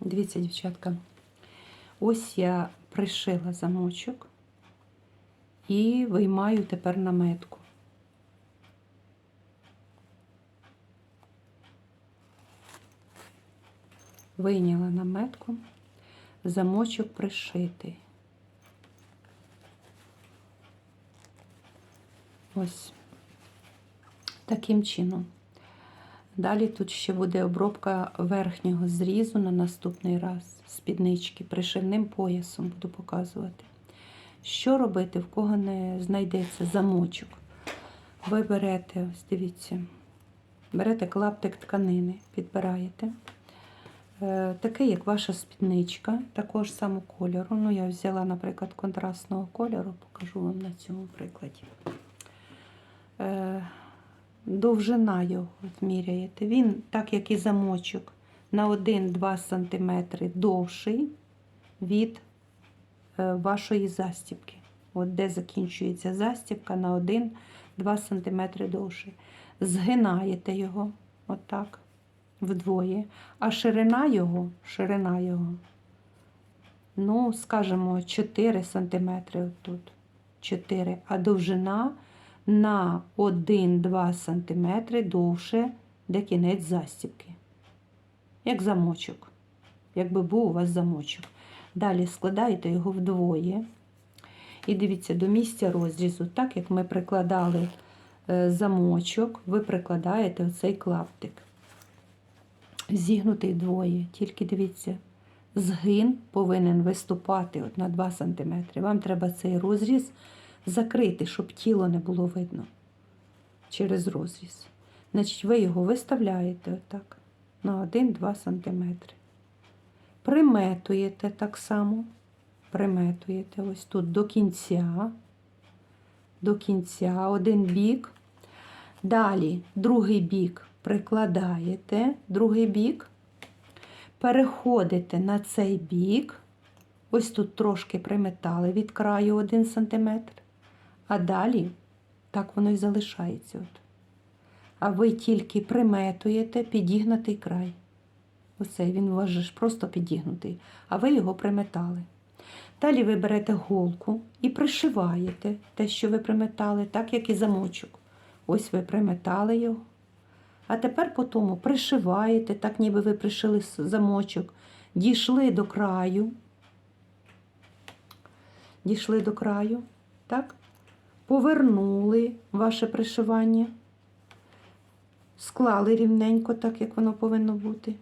Дивіться, дівчатка. Ось я пришила замочок і виймаю тепер наметку. Вийняла наметку, замочок пришитий. Ось таким чином. Далі тут ще буде обробка верхнього зрізу на наступний раз спіднички пришивним поясом буду показувати. Що робити, в кого не знайдеться замочок? Ви берете, ось дивіться, берете клаптик тканини, підбираєте. Е, Такий, як ваша спідничка, такого ж самого кольору. Ну, я взяла, наприклад, контрастного кольору, покажу вам на цьому прикладі. Довжина його от міряєте. Він, так як і замочок, на 1-2 см довший від е, вашої застібки. От де закінчується застібка на 1-2 см довший. Згинаєте його отак вдвоє, а ширина його, ширина його, ну, скажімо, 4 см тут. 4, а довжина на 1-2 см довше, де кінець застібки. Як замочок. Якби був у вас замочок. Далі складаєте його вдвоє. І дивіться, до місця розрізу, так як ми прикладали е, замочок, ви прикладаєте оцей клаптик. Зігнутий вдвоє. Тільки дивіться, згин повинен виступати от на 2 см. Вам треба цей розріз закрити, щоб тіло не було видно через розріз. Значить, ви його виставляєте отак на 1-2 см. Приметуєте так само. Приметуєте ось тут до кінця, до кінця один бік. Далі другий бік прикладаєте, другий бік, переходите на цей бік. Ось тут трошки приметали від краю 1 см, а далі так воно і залишається. От. А ви тільки приметуєте підігнутий край. Оцей він у вас просто підігнутий, а ви його приметали. Далі ви берете голку і пришиваєте те, що ви приметали, так як і замочок. Ось ви приметали його. А тепер по тому пришиваєте, так ніби ви пришили замочок, дійшли до краю. Дійшли до краю, так? Повернули ваше пришивання, склали рівненько, так як воно повинно бути.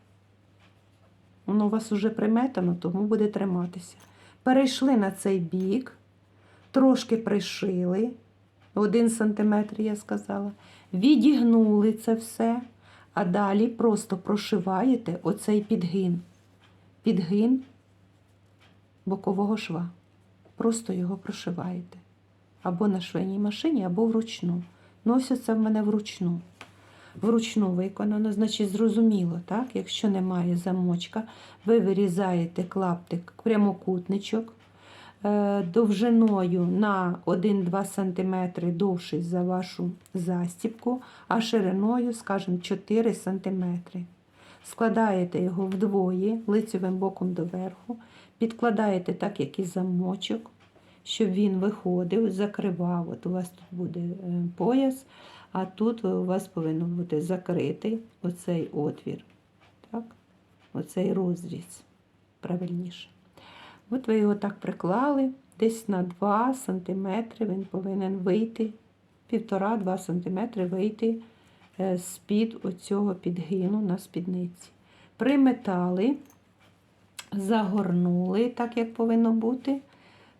Воно у вас вже приметано, тому буде триматися. Перейшли на цей бік, трошки пришили, один сантиметр, я сказала, відігнули це все, а далі просто прошиваєте оцей підгин. Підгин бокового шва. Просто його прошиваєте. Або на швейній машині, або вручну. Ну, це в мене вручну. Вручну виконано, значить, зрозуміло, так? Якщо немає замочка, ви вирізаєте клаптик прямокутничок е, довжиною на 1-2 см довший за вашу застібку, а шириною, скажімо, 4 см. Складаєте його вдвоє, лицевим боком доверху, підкладаєте так, як і замочок, щоб він виходив, закривав. От у вас тут буде е, пояс, а тут у вас повинен бути закритий оцей отвір. Так? Оцей розріз, правильніше. От ви його так приклали, десь на 2 см він повинен вийти, 1,5-2 см вийти е, з-під оцього підгину на спідниці. Приметали, загорнули, так як повинно бути.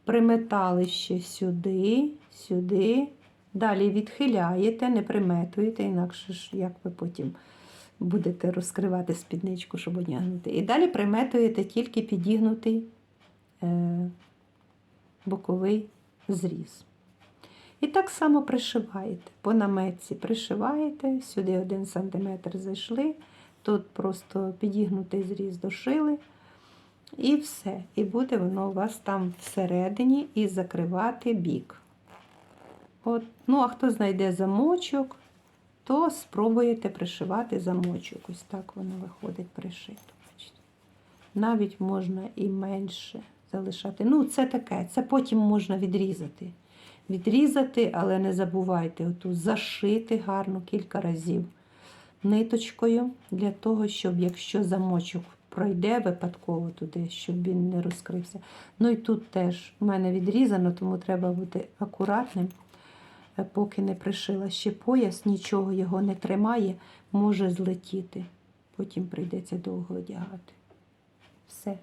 Приметали ще сюди, сюди. Далі відхиляєте, не приметуєте, інакше ж як ви потім будете розкривати спідничку, щоб одягнути. І далі приметуєте тільки підігнутий е, боковий зріз. І так само пришиваєте. По наметці пришиваєте, сюди 1 см зайшли, тут просто підігнутий зріз дошили. І все. І буде воно у вас там всередині і закривати бік. От. Ну, а хто знайде замочок, то спробуєте пришивати замочок. Ось так воно виходить пришито. Навіть можна і менше залишати. Ну, це таке, це потім можна відрізати. Відрізати, але не забувайте оту зашити гарно кілька разів ниточкою для того, щоб якщо замочок пройде випадково туди, щоб він не розкрився. Ну і тут теж в мене відрізано, тому треба бути акуратним, е, поки не пришила ще пояс, нічого його не тримає, може злетіти. Потім прийдеться довго одягати. Все.